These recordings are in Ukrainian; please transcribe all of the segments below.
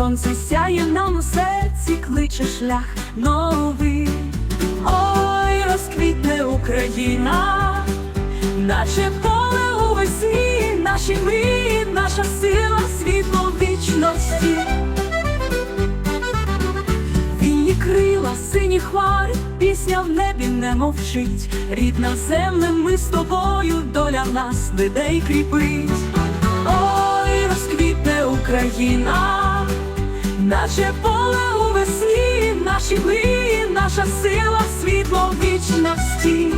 сонце сяє нам у серці, кличе шлях новий. Ой, розквітне Україна, наче поле у весні, наші мрії, наша сила, світло вічності. Вільні крила, сині хмари, пісня в небі не мовчить. Рідна земля, ми з тобою, доля нас веде й кріпить. Україна, наче поле у весні, наші мрії, наша сила, світло вічності.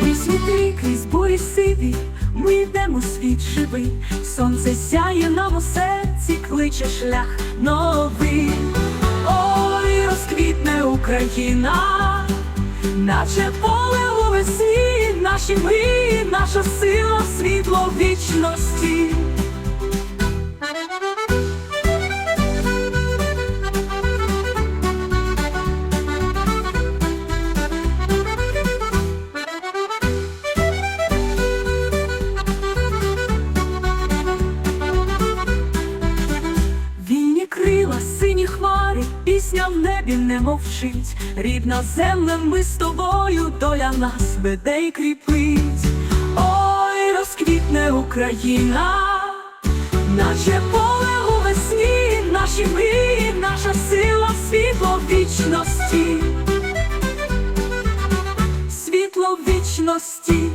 Крізь вітри, крізь бурі сиві, ми йдемо світ живий, сонце сяє нам у серці, кличе шлях новий. Ой, розквітне Україна, наче поле весні, наші ми, наша сила, світло вічності. Пісня в небі не мовчить. Рідна земля, ми з тобою, доля нас веде й кріпить. Ой, розквітне Україна, наче поле у весні, наші мрії, наша сила, світло вічності, світло вічності.